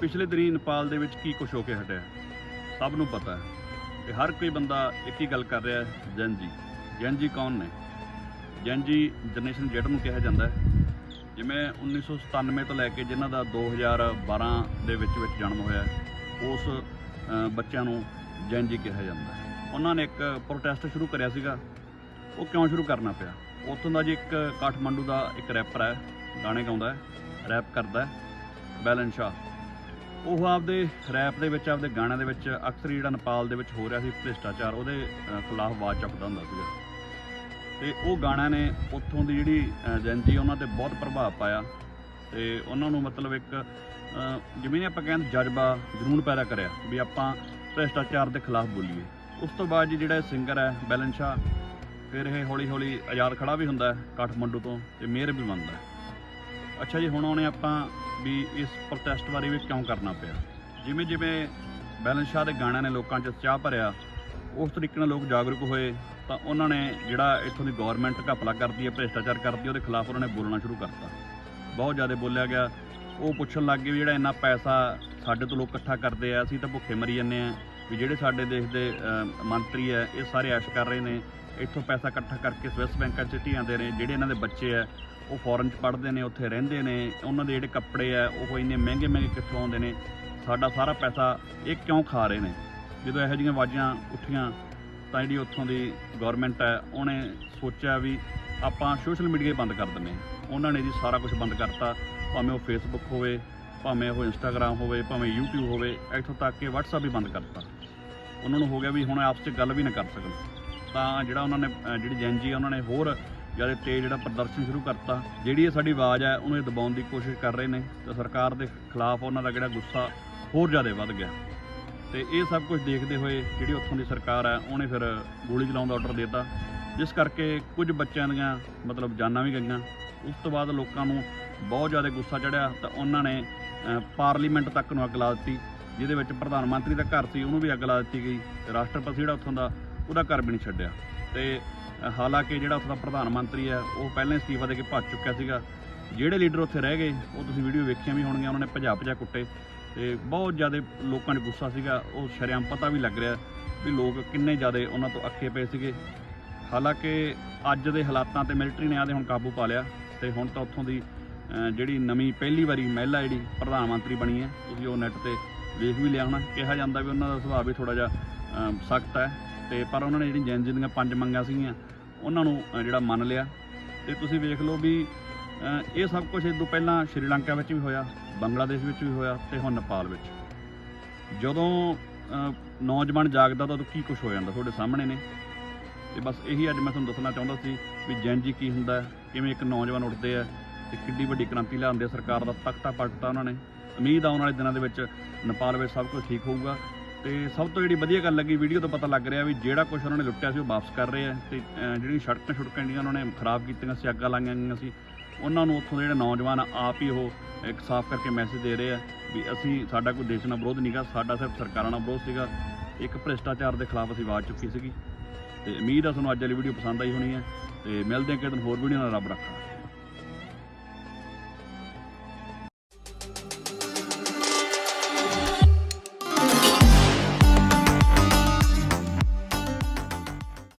ਪਿਛਲੇ ਦਿਨੀ ਨੇਪਾਲ ਦੇ ਵਿੱਚ ਕੀ ਕੁਝ ਹੋ ਕੇ ਹਟਿਆ? ਸਭ ਨੂੰ ਪਤਾ ਹੈ ਕਿ ਹਰ ਕੋਈ ਬੰਦਾ ਇੱਕ ਹੀ ਗੱਲ ਕਰ ਰਿਹਾ ਹੈ, ਜੈਨ ਜੀ। ਜੈਨ ਜੀ ਕੌਣ ਨੇ? ਜੈਨ ਜੀ ਜਨਰੇਸ਼ਨ ਜੈਡ ਨੂੰ ਕਿਹਾ ਜਾਂਦਾ ਹੈ। ਜਿਵੇਂ 1997 ਤੋਂ ਲੈ ਕੇ ਜਿਨ੍ਹਾਂ ਦਾ 2012 ਦੇ ਵਿੱਚ ਵਿੱਚ ਜਨਮ ਹੋਇਆ ਉਸ ਬੱਚਿਆਂ ਨੂੰ ਜੈਨ ਜੀ ਕਿਹਾ ਜਾਂਦਾ ਹੈ। ਉਹਨਾਂ ਨੇ ਇੱਕ ਪ੍ਰੋਟੈਸਟ ਸ਼ੁਰੂ ਕਰਿਆ ਸੀਗਾ। ਉਹ ਕਿਉਂ ਸ਼ੁਰੂ ਕਰਨਾ ਪਿਆ? ਉੱਥੋਂ ਦਾ ਜੀ ਇੱਕ ਕਾਠਮੰਡੂ ਦਾ ਇੱਕ ਰੈਪਰ ਹੈ, ਗਾਣੇ ਗਾਉਂਦਾ ਹੈ ਰੈਪ ਕਰਦਾ ਹੈ, ਬੈਲਨ ਸ਼ਾਹ। ਉਹ ਆਪਦੇ ਰੈਪ ਦੇ ਵਿੱਚ ਆਪਦੇ ਗਾਣਿਆਂ ਦੇ ਵਿੱਚ ਅਕਸਰ ਜਿਹੜਾ ਨੇਪਾਲ ਦੇ ਵਿੱਚ ਹੋ ਰਿਹਾ ਸੀ ਭ੍ਰਿਸ਼ਟਾਚਾਰ ਉਹਦੇ ਖਿਲਾਫ ਆਵਾਜ਼ ਚੱਕਦਾ ਹੁੰਦਾ ਸੀਗਾ। ਤੇ ਉਹ ਗਾਣਿਆਂ ਨੇ ਉੱਥੋਂ ਦੀ ਜਿਹੜੀ ਅ, ਜਨਤੀ ਉਹਨਾਂ ਤੇ ਬਹੁਤ ਪ੍ਰਭਾਵ ਪਾਇਆ। ਤੇ ਉਹਨਾਂ ਨੂੰ ਮਤਲਬ ਇੱਕ ਜਿਵੇਂ ਆਪਾਂ ਕਹਿੰਦੇ ਜਜ਼ਬਾ ਜਨੂਨ ਪੈਦਾ ਕਰਿਆ ਵੀ ਆਪਾਂ ਭ੍ਰਿਸ਼ਟਾਚਾਰ ਦੇ ਖਿਲਾਫ ਬੋਲੀਏ। ਉਸ ਤੋਂ ਬਾਅਦ ਜੀ ਜਿਹੜਾ ਸਿੰਗਰ ਹੈ ਬੈਲਨ ਸ਼ਾਹ ਫਿਰ ਇਹ ਹੌਲੀ ਹੌਲੀ ਆਜ਼ਾਦ ਖੜਾ ਵੀ ਹੁੰਦਾ ਕਾਠਮੰਡੂ ਤੋਂ ਤੇ ਮੇਅਰ ਵੀ ਬਣਦਾ ਅੱਛਾ ਜੀ ਹੁਣ ਆਉਣੇ ਆਪਾਂ ਵੀ ਇਸ ਪ੍ਰੋਟੈਸਟ ਬਾਰੇ ਵੀ ਕਿਉਂ ਕਰਨਾ ਪਿਆ? ਜਿਵੇਂ ਜਿਵੇਂ ਬੈਲਨ ਸ਼ਾਹ ਦੇ ਗਾਣਿਆਂ ਨੇ ਲੋਕਾਂ 'ਚ ਚਾਹ ਭਰਿਆ, ਉਸ ਤਰੀਕੇ ਨਾਲ ਲੋਕ ਜਾਗਰੂਕ ਹੋਏ, ਤਾਂ ਉਹਨਾਂ ਨੇ ਜਿਹੜਾ ਇੱਥੋਂ ਦੀ ਗਵਰਨਮੈਂਟ ਘਪਲਾ ਕਰਦੀ ਹੈ, ਭ੍ਰਿਸ਼ਟਾਚਾਰ ਕਰਦੀ ਹੈ, ਉਹਦੇ ਖਿਲਾਫ ਉਹਨਾਂ ਨੇ ਬੋਲਣਾ ਸ਼ੁਰੂ ਕਰਤਾ। ਬਹੁਤ ਜ਼ਿਆਦਾ ਬੋਲਿਆ ਗਿਆ। ਉਹ ਪੁੱਛਣ ਲੱਗ ਗਏ ਵੀ ਜਿਹੜਾ ਇੰਨਾ ਪੈਸਾ ਸਾਡੇ ਤੋਂ ਲੋਕ ਇਕੱਠਾ ਕਰਦੇ ਆ, ਅਸੀਂ ਤਾਂ ਭੁੱਖੇ ਮਰੀ ਜੰਨੇ ਆ। ਵੀ ਜਿਹੜੇ ਸਾਡੇ ਦੇਸ਼ ਦੇ ਮੰਤਰੀ ਆ ਇਹ ਸਾਰੇ ਐਸ਼ ਕਰ ਰਹੇ ਨੇ। ਇੱਥੋਂ ਪੈਸਾ ਇਕੱਠਾ ਕਰਕੇ ਸਵਿਸ ਬੈਂਕਾਂ 'ਚ ਸਿੱਟੀ ਜਾਂਦੇ ਨੇ। ਜਿਹੜੇ ਇਹਨਾਂ ਦੇ ਬੱਚੇ ਆ ਉਹ ਫੋਰਨ 'ਚ ਪੜ੍ਹਦੇ ਨੇ, ਉੱਥੇ ਰਹਿੰਦੇ ਨੇ। ਉਹਨਾਂ ਦੇ ਜਿਹੜੇ ਕੱਪੜੇ ਆ ਉਹ ਇੰਨੇ ਮਹਿੰਗੇ ਮਹਿੰਗੇ ਕਿੱਥੋਂ ਆਉਂਦੇ ਨੇ? ਸਾਡਾ ਸਾਰਾ ਪੈਸਾ ਇਹ ਕਿਉਂ ਖਾ ਰਹੇ ਨੇ? ਜਦੋਂ ਇਹੋ ਜਿਹੀਆਂ ਆਵਾਜ਼ਾਂ ਉੱਠੀਆਂ, ਤਾਂ ਜਿਹੜੀ ਉੱਥੋਂ ਦੀ ਗਵਰਨਮੈਂਟ ਹੈ, ਉਹਨੇ ਸੋਚਿਆ ਵੀ ਆਪਾਂ ਸੋਸ਼ਲ ਮੀਡੀਆ ਬੰਦ ਕਰ ਦਿੰਦੇ ਹਾਂ। ਉਹਨਾਂ ਨੇ ਜੀ ਸਾਰਾ ਕੁਝ ਬੰਦ ਕਰਤਾ। ਭਾਵੇਂ ਉਹ ਫੇਸਬੁੱਕ ਹੋਵੇ, ਭਾਵੇਂ ਉਹ ਇੰਸਟਾਗ੍ਰam ਹੋਵੇ, ਭਾਵੇਂ YouTube ਹੋਵੇ, ਇੱਥੋਂ ਤੱਕ ਕਿ WhatsApp ਵੀ ਬੰਦ ਕਰਤਾ। ਉਹਨਾਂ ਨੂੰ ਹੋ ਗਿਆ ਵੀ ਹੁਣ ਆਪਸ 'ਚ ਗੱਲ ਵੀ ਨਾ ਕਰ ਸਕਣ। ਤਾਂ ਜਿਹੜਾ ਉਹਨਾਂ ਨੇ, ਅਹ ਜਿਹੜੀ ਜੈਨਜੀ ਉਹਨਾਂ ਨੇ ਹੋਰ ਜ਼ਿਆਦਾ ਤੇਜ਼ ਜਿਹੜਾ ਪ੍ਰਦਰਸ਼ਨ ਸ਼ੁਰੂ ਕਰਤਾ। ਜਿਹੜੀ ਇਹ ਸਾਡੀ ਆਵਾਜ਼ ਹੈ ਉਹਨੂੰ ਇਹ ਦਬਾਉਣ ਦੀ ਕੋਸ਼ਿਸ਼ ਕਰ ਰਹੇ ਨੇ। ਤੇ ਸਰਕਾਰ ਦੇ ਖਿਲਾਫ ਉਹਨਾਂ ਦਾ ਜਿਹੜਾ ਗੁੱਸਾ ਹੋਰ ਜ਼ਿਆਦਾ ਵੱਧ ਗਿਆ। ਤੇ ਇਹ ਸਭ ਕੁਝ ਦੇਖਦੇ ਹੋਏ ਜਿਹੜੀ ਉੱਥੋਂ ਦੀ ਸਰਕਾਰ ਹੈ ਉਹਨੇ ਫਿਰ ਗੋਲੀ ਚਲਾਉਣ ਦਾ ਆਰਡਰ ਦਿੱਤਾ। ਜਿਸ ਕਰਕੇ ਕੁਝ ਬੱਚਿਆਂ ਦੀਆਂ, ਮਤਲਬ ਜਾਨਾਂ ਵੀ ਗਈਆਂ। ਉਸ ਤੋਂ ਬਾਅਦ ਲੋਕਾਂ ਨੂੰ ਬਹੁਤ ਜ਼ਿਆਦਾ ਗੁੱਸਾ ਚੜਿਆ ਤਾਂ ਉਹਨਾਂ ਨੇ ਪਾਰਲੀਮੈਂਟ ਤੱਕ ਨੂੰ ਅੱਗ ਲਾ ਦਿੱਤੀ। ਜਿਹਦੇ ਵਿੱਚ ਪ੍ਰਧਾਨ ਮੰਤਰੀ ਦਾ ਘਰ ਸੀ, ਉਹਨੂੰ ਵੀ ਅੱਗ ਲਾ ਦਿੱਤੀ ਗਈ ਰਾਸ਼ਟਰਪਤੀ ਜਿਹੜਾ ਉੱਥੋਂ ਦਾ, ਉਹਦਾ ਘਰ ਵੀ ਨਹੀਂ ਛੱਡਿਆ। ਤੇ ਹਾਲਾਂਕਿ ਜਿਹੜਾ ਉੱਥੋਂ ਦਾ ਪ੍ਰਧਾਨ ਮੰਤਰੀ ਹੈ, ਉਹ ਪਹਿਲਾਂ ਅਸਤੀਫਾ ਦੇ ਕੇ ਭੱਜ ਚੁੱਕਿਆ ਸੀਗਾ। ਜਿਹੜੇ ਲੀਡਰ ਉੱਥੇ ਰਹਿ ਗਏ, ਉਹ ਤੁਸੀਂ ਵੀਡੀਓ ਵੇਖੀਆਂ ਵੀ ਹੋਣਗੀਆਂ, ਉਹਨਾਂ ਨੇ ਭਜਾ ਭਜਾ ਕੁੱਟੇ। ਤੇ ਬਹੁਤ ਜ਼ਿਆਦਾ ਲੋਕਾਂ ਨੂੰ ਗੁੱਸਾ ਸੀਗਾ, ਉਹ ਸ਼ਰੇਆਮ ਪਤਾ ਵੀ ਲੱਗ ਰਿਹਾ ਵੀ ਲੋਕ ਕਿੰਨੇ ਜ਼ਿਆਦਾ ਉਹਨਾਂ ਤੋਂ ਅੱਖੇ ਪਏ ਸੀਗੇ। ਹਾਲਾਂਕਿ ਅੱਜ ਦੇ ਹਾਲਾਤਾਂ ਤੇ ਮਿਲਟਰੀ ਨੇ ਆਦੇ ਹੁਣ ਕਾਬੂ ਪਾ ਲਿਆ ਤੇ ਹੁਣ ਤਾਂ ਉੱਥੋਂ ਦੀ ਜਿਹੜੀ ਨਵੀਂ ਪਹਿਲੀ ਵਾਰੀ ਮਹਿਲਾ ਜਿਹੜੀ ਪ੍ਰਧਾਨ ਮੰਤਰੀ ਬਣੀ ਹੈ, ਤੁਸੀਂ ਉਹ ਨੈੱਟ ਤੇ ਵੇਖ ਵੀ ਲਿਆ ਹੋਣਾ। ਕਿਹਾ ਜਾਂਦਾ ਵੀ ਉਹਨਾਂ ਦਾ ਸੁਭਾਅ ਵੀ ਥੋੜਾ ਜਿਹਾ ਸਖਤ ਹੈ। ਤੇ ਪਰ ਉਹਨਾਂ ਨੇ ਜਿਹੜੀ ਜੈਨ ਜੀ ਦੀਆਂ ਪੰਜ ਮੰਗਾਂ ਸੀਗੀਆਂ, ਉਹਨਾਂ ਨੂੰ ਜਿਹੜਾ ਮੰਨ ਲਿਆ। ਤੇ ਤੁਸੀਂ ਵੇਖ ਲਓ ਵੀ ਇਹ ਸਭ ਕੁਝ ਇਸ ਤੋਂ ਪਹਿਲਾਂ ਸ਼੍ਰੀਲੰਕਾ ਵਿੱਚ ਵੀ ਹੋਇਆ, ਬੰਗਲਾਦੇਸ਼ ਵਿੱਚ ਵੀ ਹੋਇਆ ਤੇ ਹੁਣ ਨੇਪਾਲ ਵਿੱਚ। ਜਦੋਂ ਨੌਜਵਾਨ ਜਾਗਦਾ ਤਾਂ ਉਦੋਂ ਕੀ ਕੁਝ ਹੋ ਜਾਂਦਾ ਤੁਹਾਡੇ ਸਾਹਮਣੇ ਨੇ? ਤੇ ਬਸ ਇਹੀ ਅੱਜ ਮੈਂ ਤੁਹਾਨੂੰ ਦੱਸਣਾ ਚਾਹੁੰਦਾ ਸੀ ਵੀ ਜੈਨ ਜੀ ਕੀ ਹੁੰਦਾ, ਕਿਵੇਂ ਇੱਕ ਨੌਜਵਾਨ ਉੱਠਦੇ ਆ ਤੇ ਕਿੰਨੀ ਵੱਡੀ ਕ੍ਰਾਂਤੀ ਲਿਆਉਂਦੇ ਆ ਸਰਕਾਰ ਦਾ ਤਖਤਾ ਪਲਟਤਾ ਉਹਨਾਂ ਨੇ। ਉਮੀਦ ਆਉਣ ਵਾਲੇ ਦਿਨਾਂ ਦੇ ਵਿੱਚ ਨੇਪਾਲ ਵਿੱਚ ਸਭ ਕੁਝ ਠੀਕ ਹੋਊਗਾ। ਤੇ ਸਭ ਤੋਂ ਜਿਹੜੀ ਵਧੀਆ ਗੱਲ ਲੱਗੀ ਵੀਡੀਓ ਤੋਂ ਪਤਾ ਲੱਗ ਰਿਹਾ ਵੀ ਜਿਹੜਾ ਕੁਝ ਉਹਨਾਂ ਨੇ ਲੁੱਟਿਆ ਸੀ ਉਹ ਵਾਪਸ ਕਰ ਰਹੇ ਆ। ਤੇ ਅਹ, ਜਿਹੜੀਆਂ ਸੜਕਾਂ ਸੜਕਾਂ ਜਿਹੜੀਆਂ ਉਹਨਾਂ ਨੇ ਖਰਾਬ ਕੀਤੀਆਂ ਸੀ ਅੱਗਾਂ ਲਾਈਆਂ ਗਈਆਂ ਸੀ ਉਹਨਾਂ ਨੂੰ ਉੱਥੋਂ ਦੇ ਜਿਹੜੇ ਨੌਜਵਾਨ ਆਪ ਹੀ ਉਹ ਇੱਕ ਸਾਫ਼ ਕਰਕੇ ਮੈਸੇਜ ਦੇ ਰਹੇ ਆ ਵੀ ਅਸੀਂ ਸਾਡਾ ਕੋਈ ਦੇਸ਼ ਨਾਲ ਵਿਰੋਧ ਨਹੀਂਗਾ ਸਾਡਾ ਸਿਰਫ ਸਰਕਾਰਾਂ ਨਾਲ ਵਿਰੋਧ ਸੀਗਾ। ਇੱਕ ਭ੍ਰਿਸ਼ਟਾਚਾਰ ਦੇ ਖਿਲਾਫ ਅਸੀਂ ਆਵਾਜ਼ ਚੁੱਕੀ ਸੀਗੀ। ਤੇ ਉਮੀਦ ਆ ਤੁਹਾਨੂੰ ਅੱਜ ਵਾਲੀ ਵੀਡੀਓ ਪਸੰਦ ਆਈ ਹੋਣੀ ਹੈ। ਤੇ ਮਿਲਦੇ ਹਾਂ ਕਿਸੇ ਦਿਨ ਹੋਰ ਵੀਡੀਓ ਨਾਲ ਰੱਬ ਰੱਖਾ।